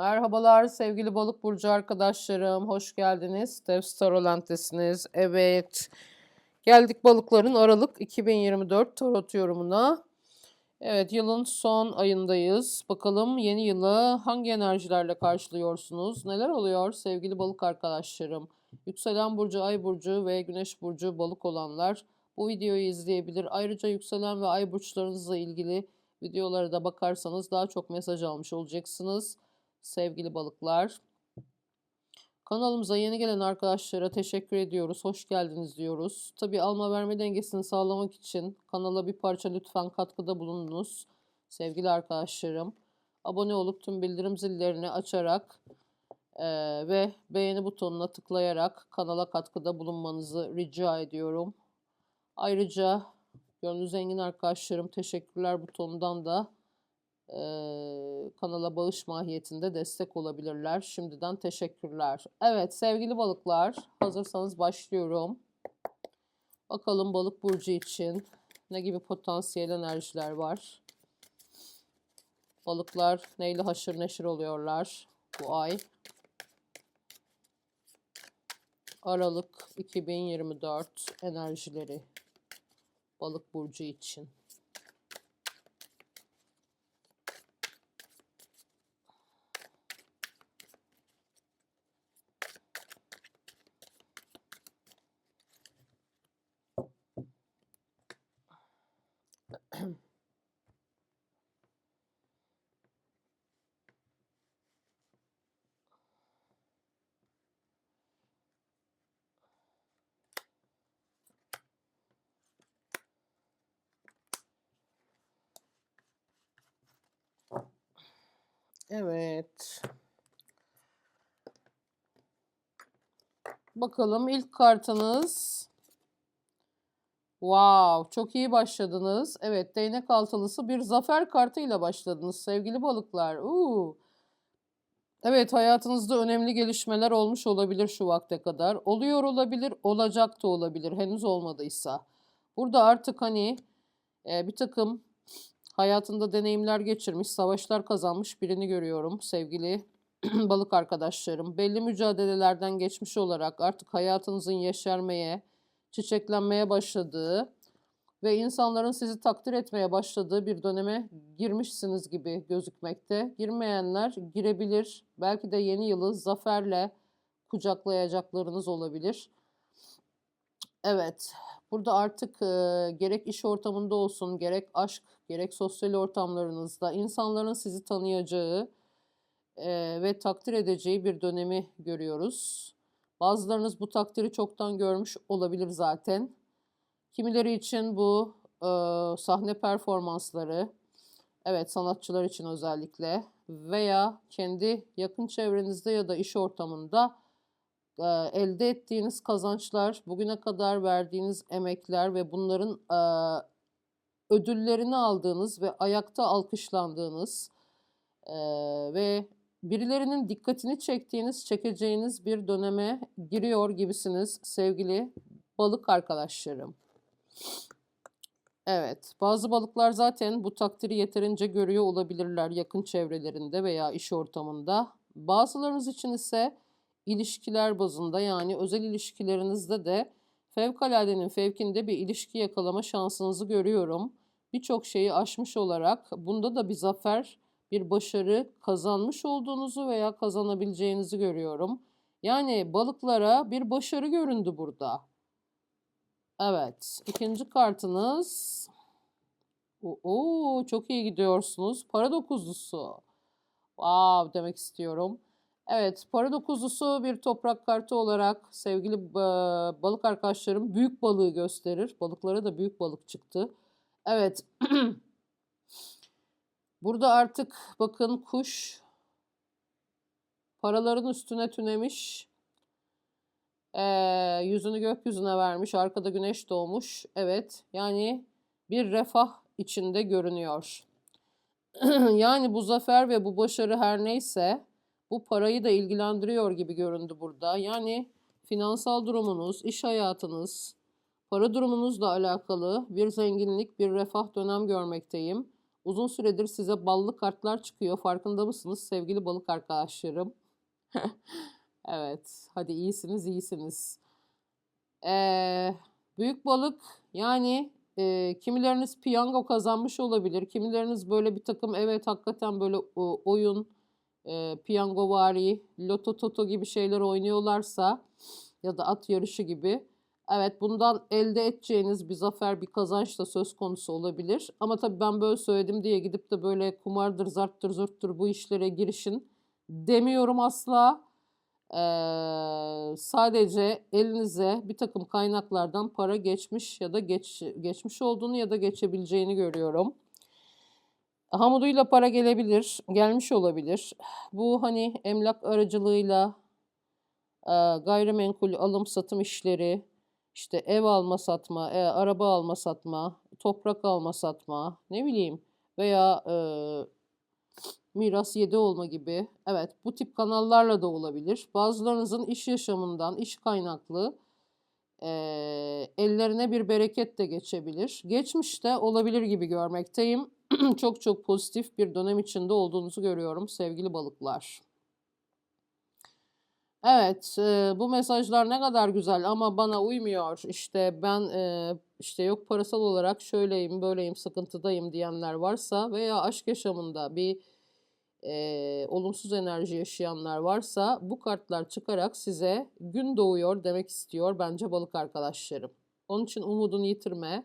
Merhabalar sevgili balık burcu arkadaşlarım. Hoş geldiniz. Steph Tarolant'tesiniz. Evet. Geldik balıkların Aralık 2024 tarot yorumuna. Evet yılın son ayındayız. Bakalım yeni yılı hangi enerjilerle karşılıyorsunuz? Neler oluyor sevgili balık arkadaşlarım? Yükselen burcu, ay burcu ve güneş burcu balık olanlar bu videoyu izleyebilir. Ayrıca yükselen ve ay burçlarınızla ilgili videolara da bakarsanız daha çok mesaj almış olacaksınız sevgili balıklar. Kanalımıza yeni gelen arkadaşlara teşekkür ediyoruz. Hoş geldiniz diyoruz. Tabi alma verme dengesini sağlamak için kanala bir parça lütfen katkıda bulununuz. Sevgili arkadaşlarım. Abone olup tüm bildirim zillerini açarak e, ve beğeni butonuna tıklayarak kanala katkıda bulunmanızı rica ediyorum. Ayrıca gönlü zengin arkadaşlarım teşekkürler butonundan da e, kanala bağış mahiyetinde destek olabilirler. Şimdiden teşekkürler. Evet sevgili balıklar hazırsanız başlıyorum. Bakalım balık burcu için ne gibi potansiyel enerjiler var. Balıklar neyle haşır neşir oluyorlar bu ay. Aralık 2024 enerjileri balık burcu için. Evet. Bakalım ilk kartınız. Wow, çok iyi başladınız. Evet, değnek altılısı bir zafer kartıyla başladınız sevgili balıklar. Uuu. Evet, hayatınızda önemli gelişmeler olmuş olabilir şu vakte kadar. Oluyor olabilir, olacak da olabilir henüz olmadıysa. Burada artık hani e, bir takım hayatında deneyimler geçirmiş, savaşlar kazanmış birini görüyorum sevgili balık arkadaşlarım. Belli mücadelelerden geçmiş olarak artık hayatınızın yeşermeye, çiçeklenmeye başladığı ve insanların sizi takdir etmeye başladığı bir döneme girmişsiniz gibi gözükmekte. Girmeyenler girebilir. Belki de yeni yılı zaferle kucaklayacaklarınız olabilir. Evet, burada artık e, gerek iş ortamında olsun, gerek aşk, gerek sosyal ortamlarınızda insanların sizi tanıyacağı e, ve takdir edeceği bir dönemi görüyoruz. Bazılarınız bu takdiri çoktan görmüş olabilir zaten. Kimileri için bu e, sahne performansları, evet sanatçılar için özellikle veya kendi yakın çevrenizde ya da iş ortamında e, elde ettiğiniz kazançlar, bugüne kadar verdiğiniz emekler ve bunların e, ödüllerini aldığınız ve ayakta alkışlandığınız e, ve birilerinin dikkatini çektiğiniz, çekeceğiniz bir döneme giriyor gibisiniz sevgili balık arkadaşlarım. Evet, bazı balıklar zaten bu takdiri yeterince görüyor olabilirler yakın çevrelerinde veya iş ortamında. Bazılarınız için ise ilişkiler bazında yani özel ilişkilerinizde de fevkaladenin fevkinde bir ilişki yakalama şansınızı görüyorum. Birçok şeyi aşmış olarak bunda da bir zafer bir başarı kazanmış olduğunuzu veya kazanabileceğinizi görüyorum. Yani balıklara bir başarı göründü burada. Evet. ikinci kartınız. Oo, çok iyi gidiyorsunuz. Para dokuzlusu. Wow demek istiyorum. Evet, para dokuzlusu bir toprak kartı olarak sevgili balık arkadaşlarım büyük balığı gösterir. Balıklara da büyük balık çıktı. Evet. Burada artık bakın kuş paraların üstüne tünemiş. Ee, yüzünü gökyüzüne vermiş. Arkada güneş doğmuş. Evet yani bir refah içinde görünüyor. yani bu zafer ve bu başarı her neyse bu parayı da ilgilendiriyor gibi göründü burada. Yani finansal durumunuz, iş hayatınız, para durumunuzla alakalı bir zenginlik, bir refah dönem görmekteyim. Uzun süredir size ballı kartlar çıkıyor. Farkında mısınız sevgili balık arkadaşlarım? Evet, hadi iyisiniz, iyisiniz. Ee, büyük balık yani e, kimileriniz piyango kazanmış olabilir. Kimileriniz böyle bir takım evet hakikaten böyle o, oyun, e, piyangovari, loto toto gibi şeyler oynuyorlarsa ya da at yarışı gibi. Evet bundan elde edeceğiniz bir zafer, bir kazanç da söz konusu olabilir. Ama tabii ben böyle söyledim diye gidip de böyle kumardır, zarttır, zurttur bu işlere girişin demiyorum asla. Eee, sadece elinize bir takım kaynaklardan para geçmiş ya da geç, geçmiş olduğunu ya da geçebileceğini görüyorum. Hamuduyla para gelebilir, gelmiş olabilir. Bu hani emlak aracılığıyla gayrimenkul alım satım işleri, işte ev alma satma, e, araba alma satma, toprak alma satma, ne bileyim veya e, miras yedi olma gibi. Evet bu tip kanallarla da olabilir. Bazılarınızın iş yaşamından, iş kaynaklı e, ellerine bir bereket de geçebilir. Geçmişte olabilir gibi görmekteyim. çok çok pozitif bir dönem içinde olduğunuzu görüyorum sevgili balıklar. Evet, e, bu mesajlar ne kadar güzel ama bana uymuyor. İşte ben e, işte yok parasal olarak şöyleyim, böyleyim, sıkıntıdayım diyenler varsa veya aşk yaşamında bir e, olumsuz enerji yaşayanlar varsa bu kartlar çıkarak size gün doğuyor demek istiyor bence balık arkadaşlarım. Onun için umudunu yitirme.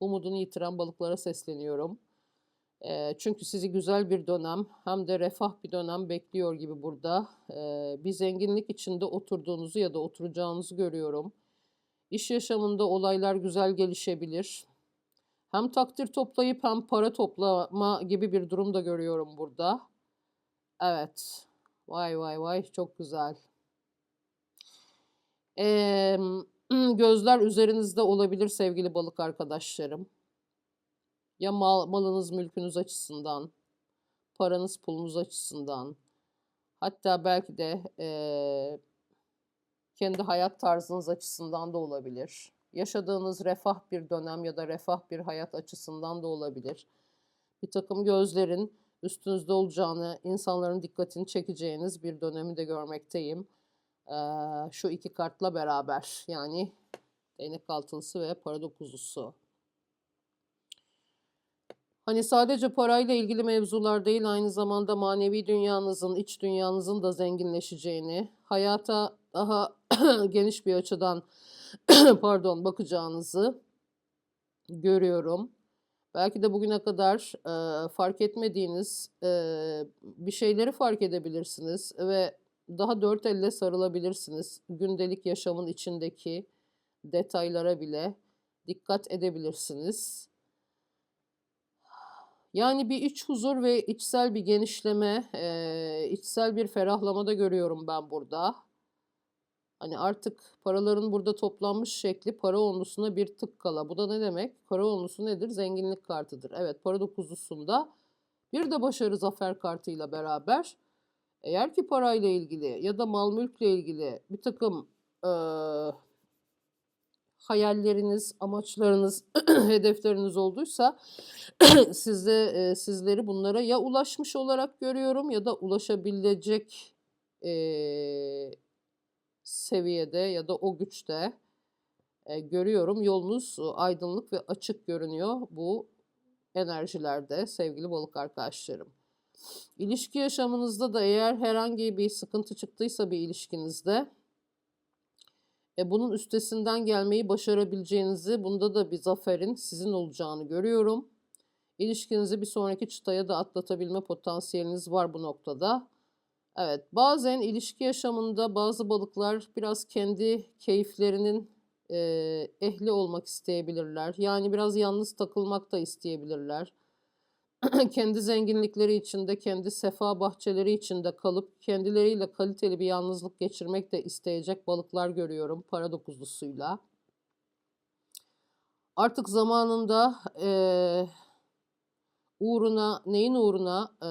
Umudunu yitiren balıklara sesleniyorum. Çünkü sizi güzel bir dönem hem de refah bir dönem bekliyor gibi burada. Bir zenginlik içinde oturduğunuzu ya da oturacağınızı görüyorum. İş yaşamında olaylar güzel gelişebilir. Hem takdir toplayıp hem para toplama gibi bir durum da görüyorum burada. Evet. Vay vay vay çok güzel. Ee, gözler üzerinizde olabilir sevgili balık arkadaşlarım. Ya mal, malınız mülkünüz açısından, paranız pulunuz açısından, hatta belki de e, kendi hayat tarzınız açısından da olabilir. Yaşadığınız refah bir dönem ya da refah bir hayat açısından da olabilir. Bir takım gözlerin üstünüzde olacağını, insanların dikkatini çekeceğiniz bir dönemi de görmekteyim. Ee, şu iki kartla beraber yani değnek altılısı ve para dokuzlusu. Hani sadece parayla ilgili mevzular değil aynı zamanda manevi dünyanızın, iç dünyanızın da zenginleşeceğini, hayata daha geniş bir açıdan pardon bakacağınızı görüyorum. Belki de bugüne kadar e, fark etmediğiniz e, bir şeyleri fark edebilirsiniz ve daha dört elle sarılabilirsiniz. Gündelik yaşamın içindeki detaylara bile dikkat edebilirsiniz. Yani bir iç huzur ve içsel bir genişleme, e, içsel bir ferahlama da görüyorum ben burada. Hani artık paraların burada toplanmış şekli para onlusuna bir tık kala. Bu da ne demek? Para onlusu nedir? Zenginlik kartıdır. Evet para dokuzlusunda bir de başarı zafer kartıyla beraber eğer ki parayla ilgili ya da mal mülkle ilgili bir takım e, hayalleriniz, amaçlarınız, hedefleriniz olduysa sizde e, sizleri bunlara ya ulaşmış olarak görüyorum ya da ulaşabilecek e, seviyede ya da o güçte e, görüyorum. Yolunuz aydınlık ve açık görünüyor bu enerjilerde sevgili balık arkadaşlarım. İlişki yaşamınızda da eğer herhangi bir sıkıntı çıktıysa bir ilişkinizde e, bunun üstesinden gelmeyi başarabileceğinizi, bunda da bir zaferin sizin olacağını görüyorum. İlişkinizi bir sonraki çıtaya da atlatabilme potansiyeliniz var bu noktada. Evet, bazen ilişki yaşamında bazı balıklar biraz kendi keyiflerinin e, ehli olmak isteyebilirler. Yani biraz yalnız takılmak da isteyebilirler. kendi zenginlikleri içinde, kendi sefa bahçeleri içinde kalıp kendileriyle kaliteli bir yalnızlık geçirmek de isteyecek balıklar görüyorum para dokuzlusuyla. Artık zamanında e, uğruna, neyin uğruna e,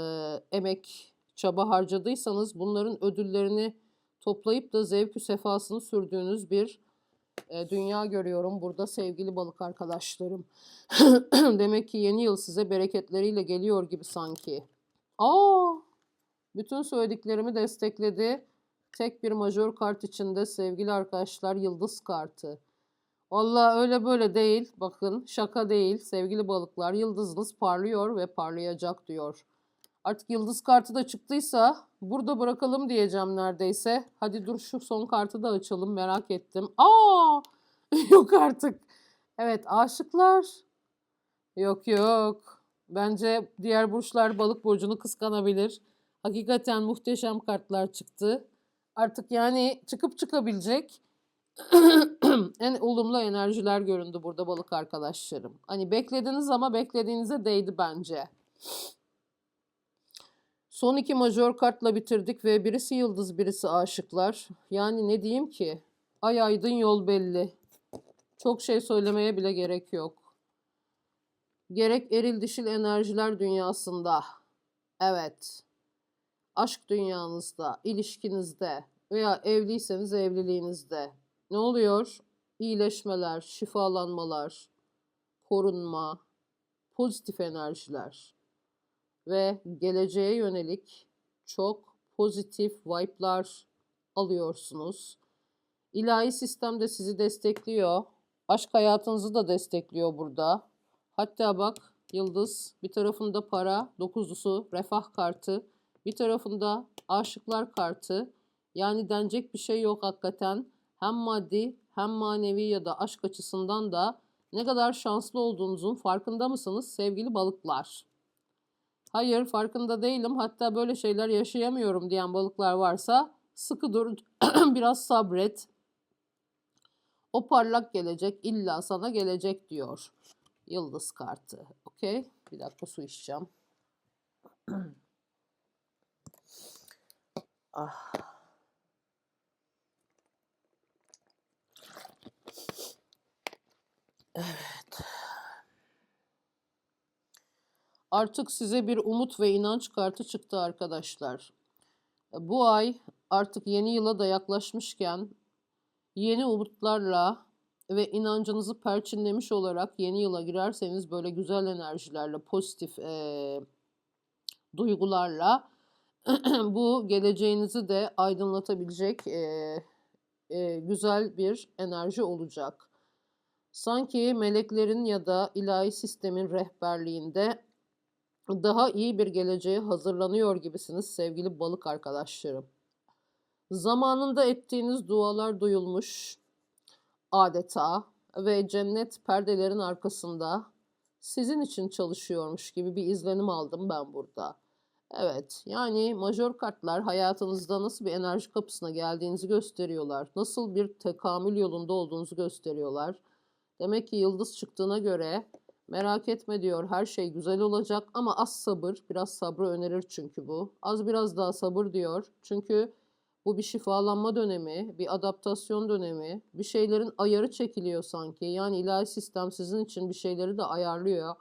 emek, çaba harcadıysanız bunların ödüllerini toplayıp da zevkü sefasını sürdüğünüz bir e, dünya görüyorum burada sevgili balık arkadaşlarım. Demek ki yeni yıl size bereketleriyle geliyor gibi sanki. Aa, bütün söylediklerimi destekledi. Tek bir majör kart içinde sevgili arkadaşlar yıldız kartı. Valla öyle böyle değil. Bakın şaka değil sevgili balıklar. Yıldızınız parlıyor ve parlayacak diyor. Artık yıldız kartı da çıktıysa burada bırakalım diyeceğim neredeyse. Hadi dur şu son kartı da açalım merak ettim. Aa yok artık. Evet aşıklar. Yok yok. Bence diğer burçlar balık burcunu kıskanabilir. Hakikaten muhteşem kartlar çıktı. Artık yani çıkıp çıkabilecek en olumlu enerjiler göründü burada balık arkadaşlarım. Hani beklediniz ama beklediğinize değdi bence. Son iki majör kartla bitirdik ve birisi yıldız birisi aşıklar. Yani ne diyeyim ki? Ay aydın yol belli. Çok şey söylemeye bile gerek yok. Gerek eril dişil enerjiler dünyasında. Evet. Aşk dünyanızda, ilişkinizde veya evliyseniz evliliğinizde. Ne oluyor? İyileşmeler, şifalanmalar, korunma, pozitif enerjiler ve geleceğe yönelik çok pozitif vibe'lar alıyorsunuz. İlahi sistem de sizi destekliyor. Aşk hayatınızı da destekliyor burada. Hatta bak yıldız bir tarafında para dokuzlusu refah kartı bir tarafında aşıklar kartı yani denecek bir şey yok hakikaten hem maddi hem manevi ya da aşk açısından da ne kadar şanslı olduğunuzun farkında mısınız sevgili balıklar? Hayır farkında değilim hatta böyle şeyler yaşayamıyorum diyen balıklar varsa sıkı dur biraz sabret. O parlak gelecek illa sana gelecek diyor. Yıldız kartı. Okey. Bir dakika su içeceğim. ah. Evet. Artık size bir umut ve inanç kartı çıktı arkadaşlar. Bu ay artık yeni yıla da yaklaşmışken yeni umutlarla ve inancınızı perçinlemiş olarak yeni yıla girerseniz böyle güzel enerjilerle, pozitif e, duygularla bu geleceğinizi de aydınlatabilecek e, e, güzel bir enerji olacak. Sanki meleklerin ya da ilahi sistemin rehberliğinde daha iyi bir geleceğe hazırlanıyor gibisiniz sevgili balık arkadaşlarım. Zamanında ettiğiniz dualar duyulmuş adeta ve cennet perdelerin arkasında sizin için çalışıyormuş gibi bir izlenim aldım ben burada. Evet, yani majör kartlar hayatınızda nasıl bir enerji kapısına geldiğinizi gösteriyorlar. Nasıl bir tekamül yolunda olduğunuzu gösteriyorlar. Demek ki yıldız çıktığına göre merak etme diyor her şey güzel olacak ama az sabır. Biraz sabrı önerir çünkü bu. Az biraz daha sabır diyor. Çünkü bu bir şifalanma dönemi, bir adaptasyon dönemi. Bir şeylerin ayarı çekiliyor sanki. Yani ilahi sistem sizin için bir şeyleri de ayarlıyor.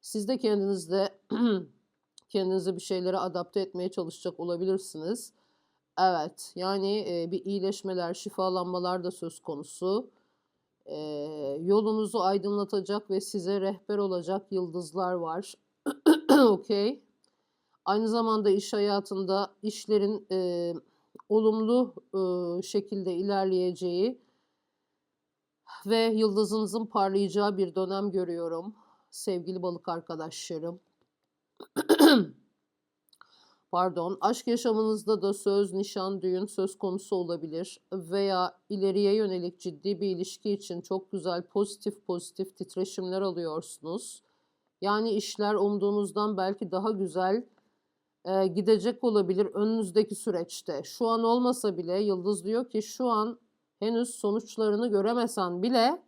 Siz de kendinizde kendinize bir şeylere adapte etmeye çalışacak olabilirsiniz. Evet, yani bir iyileşmeler, şifalanmalar da söz konusu e, yolunuzu aydınlatacak ve size rehber olacak yıldızlar var. Okey. Aynı zamanda iş hayatında işlerin e, olumlu e, şekilde ilerleyeceği ve yıldızınızın parlayacağı bir dönem görüyorum sevgili balık arkadaşlarım. pardon, aşk yaşamınızda da söz, nişan, düğün söz konusu olabilir veya ileriye yönelik ciddi bir ilişki için çok güzel pozitif pozitif titreşimler alıyorsunuz. Yani işler umduğunuzdan belki daha güzel e, gidecek olabilir önünüzdeki süreçte. Şu an olmasa bile Yıldız diyor ki şu an henüz sonuçlarını göremesen bile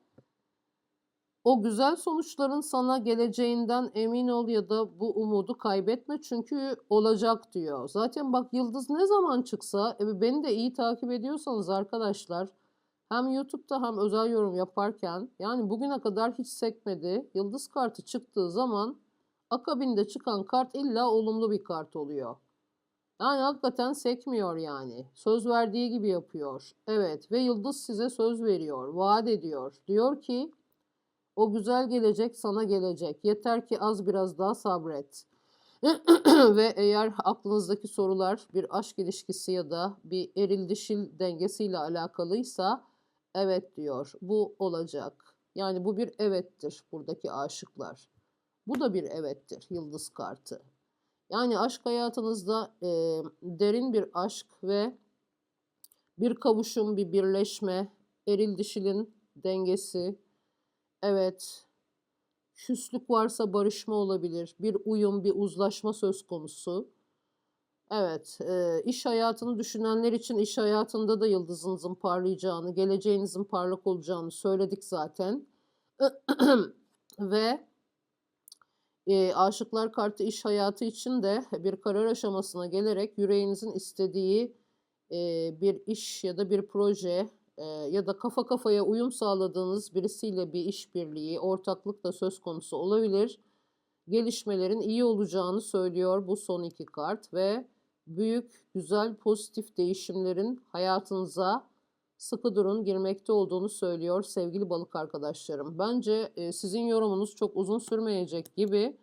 o güzel sonuçların sana geleceğinden emin ol ya da bu umudu kaybetme çünkü olacak diyor. Zaten bak yıldız ne zaman çıksa e, beni de iyi takip ediyorsanız arkadaşlar hem YouTube'da hem özel yorum yaparken yani bugüne kadar hiç sekmedi. Yıldız kartı çıktığı zaman akabinde çıkan kart illa olumlu bir kart oluyor. Yani hakikaten sekmiyor yani. Söz verdiği gibi yapıyor. Evet ve yıldız size söz veriyor, vaat ediyor. Diyor ki o güzel gelecek sana gelecek. Yeter ki az biraz daha sabret. Ve eğer aklınızdaki sorular bir aşk ilişkisi ya da bir eril dişil dengesiyle alakalıysa evet diyor. Bu olacak. Yani bu bir evettir buradaki aşıklar. Bu da bir evettir yıldız kartı. Yani aşk hayatınızda e, derin bir aşk ve bir kavuşum, bir birleşme, eril dişilin dengesi, evet küslük varsa barışma olabilir. Bir uyum, bir uzlaşma söz konusu. Evet, e, iş hayatını düşünenler için iş hayatında da yıldızınızın parlayacağını, geleceğinizin parlak olacağını söyledik zaten. Ve e, aşıklar kartı iş hayatı için de bir karar aşamasına gelerek yüreğinizin istediği e, bir iş ya da bir proje ya da kafa kafaya uyum sağladığınız birisiyle bir işbirliği, ortaklık da söz konusu olabilir. Gelişmelerin iyi olacağını söylüyor bu son iki kart ve büyük, güzel, pozitif değişimlerin hayatınıza sıkı durun girmekte olduğunu söylüyor sevgili balık arkadaşlarım. Bence sizin yorumunuz çok uzun sürmeyecek gibi.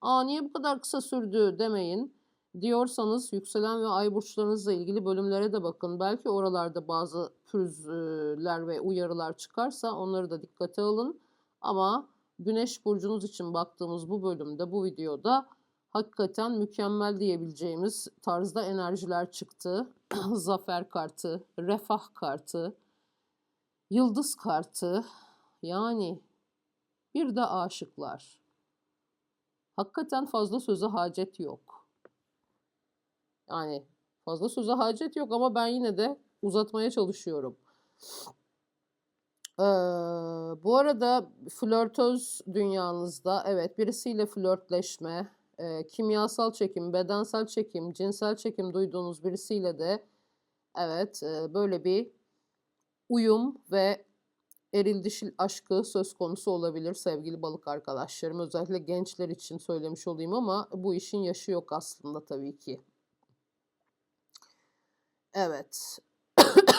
Aa niye bu kadar kısa sürdü demeyin diyorsanız yükselen ve ay burçlarınızla ilgili bölümlere de bakın. Belki oralarda bazı pürüzler ve uyarılar çıkarsa onları da dikkate alın. Ama güneş burcunuz için baktığımız bu bölümde, bu videoda hakikaten mükemmel diyebileceğimiz tarzda enerjiler çıktı. Zafer kartı, refah kartı, yıldız kartı yani bir de aşıklar. Hakikaten fazla söze hacet yok. Yani fazla söze hacet yok ama ben yine de uzatmaya çalışıyorum. Ee, bu arada flörtöz dünyanızda evet birisiyle flörtleşme, e, kimyasal çekim, bedensel çekim, cinsel çekim duyduğunuz birisiyle de evet e, böyle bir uyum ve eril aşkı söz konusu olabilir sevgili balık arkadaşlarım. Özellikle gençler için söylemiş olayım ama bu işin yaşı yok aslında tabii ki. Evet.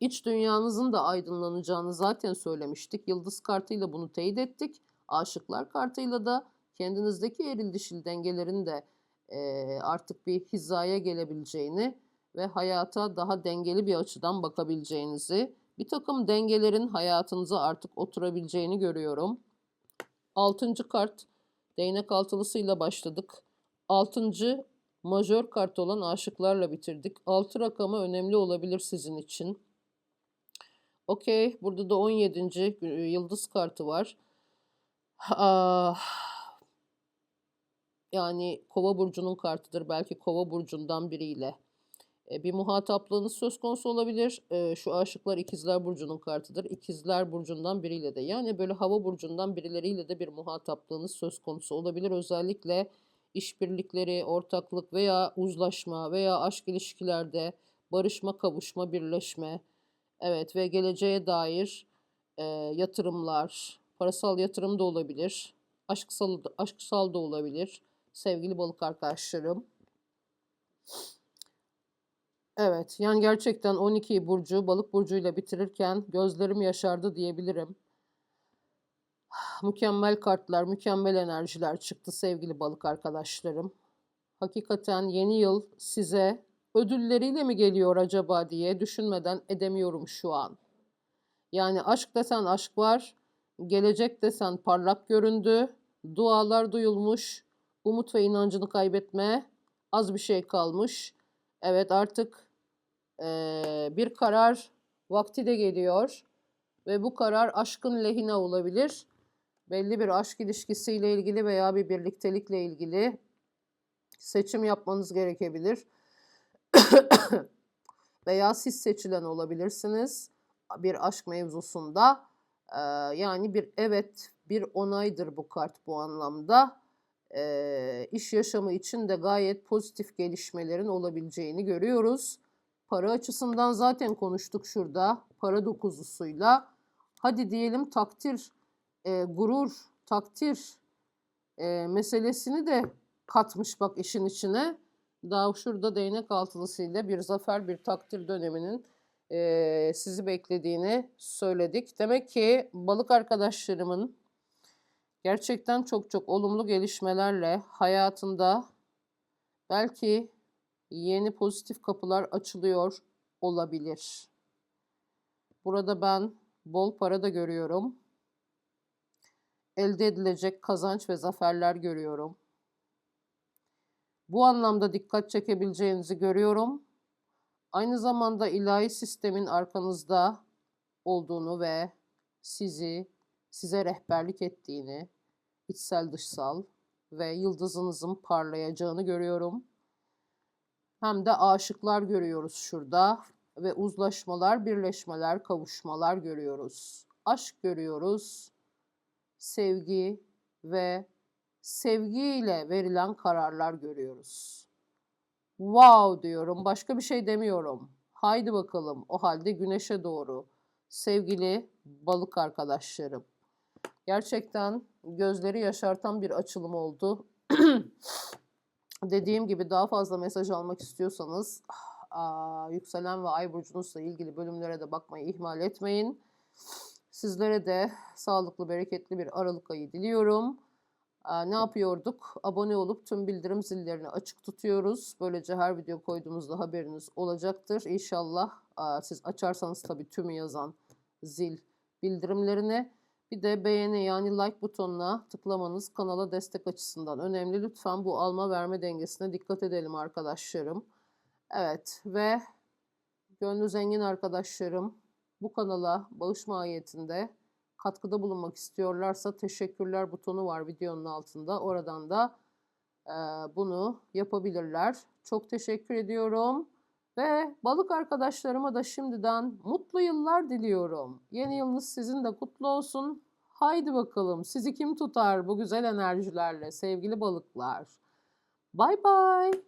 İç dünyanızın da aydınlanacağını zaten söylemiştik. Yıldız kartıyla bunu teyit ettik. Aşıklar kartıyla da kendinizdeki eril dişil dengelerin de e, artık bir hizaya gelebileceğini ve hayata daha dengeli bir açıdan bakabileceğinizi, bir takım dengelerin hayatınıza artık oturabileceğini görüyorum. Altıncı kart, değnek altılısıyla başladık. Altıncı majör kart olan aşıklarla bitirdik. Altı rakamı önemli olabilir sizin için. Okey, burada da 17. yıldız kartı var. Ah, yani kova burcunun kartıdır. Belki kova burcundan biriyle e, bir muhataplığınız söz konusu olabilir. E, şu aşıklar ikizler burcunun kartıdır. İkizler burcundan biriyle de yani böyle hava burcundan birileriyle de bir muhataplığınız söz konusu olabilir. Özellikle işbirlikleri, ortaklık veya uzlaşma veya aşk ilişkilerde barışma, kavuşma, birleşme. Evet ve geleceğe dair e, yatırımlar, parasal yatırım da olabilir. Aşksal, aşksal da olabilir sevgili balık arkadaşlarım. Evet, yani gerçekten 12 burcu balık burcuyla bitirirken gözlerim yaşardı diyebilirim. Mükemmel kartlar, mükemmel enerjiler çıktı sevgili balık arkadaşlarım. Hakikaten yeni yıl size ödülleriyle mi geliyor acaba diye düşünmeden edemiyorum şu an. Yani aşk desen aşk var, gelecek desen parlak göründü, dualar duyulmuş, umut ve inancını kaybetme, az bir şey kalmış. Evet artık ee, bir karar vakti de geliyor ve bu karar aşkın lehine olabilir. Belli bir aşk ilişkisiyle ilgili veya bir birliktelikle ilgili seçim yapmanız gerekebilir. veya siz seçilen olabilirsiniz bir aşk mevzusunda. Ee, yani bir evet, bir onaydır bu kart bu anlamda. Ee, iş yaşamı için de gayet pozitif gelişmelerin olabileceğini görüyoruz. Para açısından zaten konuştuk şurada. Para dokuzusuyla. Hadi diyelim takdir, e, gurur, takdir e, meselesini de katmış bak işin içine. Daha şurada değnek altılısıyla bir zafer, bir takdir döneminin eee, sizi beklediğini söyledik. Demek ki balık arkadaşlarımın gerçekten çok çok olumlu gelişmelerle hayatında belki yeni pozitif kapılar açılıyor olabilir. Burada ben bol para da görüyorum. Elde edilecek kazanç ve zaferler görüyorum. Bu anlamda dikkat çekebileceğinizi görüyorum. Aynı zamanda ilahi sistemin arkanızda olduğunu ve sizi size rehberlik ettiğini, içsel dışsal ve yıldızınızın parlayacağını görüyorum. Hem de aşıklar görüyoruz şurada ve uzlaşmalar, birleşmeler, kavuşmalar görüyoruz. Aşk görüyoruz. Sevgi ve sevgiyle verilen kararlar görüyoruz. Wow diyorum. Başka bir şey demiyorum. Haydi bakalım o halde güneşe doğru. Sevgili balık arkadaşlarım. Gerçekten gözleri yaşartan bir açılım oldu. Dediğim gibi daha fazla mesaj almak istiyorsanız aa, yükselen ve ay burcunuzla ilgili bölümlere de bakmayı ihmal etmeyin. Sizlere de sağlıklı, bereketli bir Aralık ayı diliyorum. Ne yapıyorduk? Abone olup tüm bildirim zillerini açık tutuyoruz. Böylece her video koyduğumuzda haberiniz olacaktır. İnşallah siz açarsanız tabii tümü yazan zil bildirimlerini bir de beğeni yani like butonuna tıklamanız kanala destek açısından önemli. Lütfen bu alma verme dengesine dikkat edelim arkadaşlarım. Evet ve gönlü zengin arkadaşlarım bu kanala bağış mahiyetinde katkıda bulunmak istiyorlarsa teşekkürler butonu var videonun altında. Oradan da e, bunu yapabilirler. Çok teşekkür ediyorum. Ve balık arkadaşlarıma da şimdiden mutlu yıllar diliyorum. Yeni yılınız sizin de kutlu olsun. Haydi bakalım sizi kim tutar bu güzel enerjilerle sevgili balıklar. Bay bay.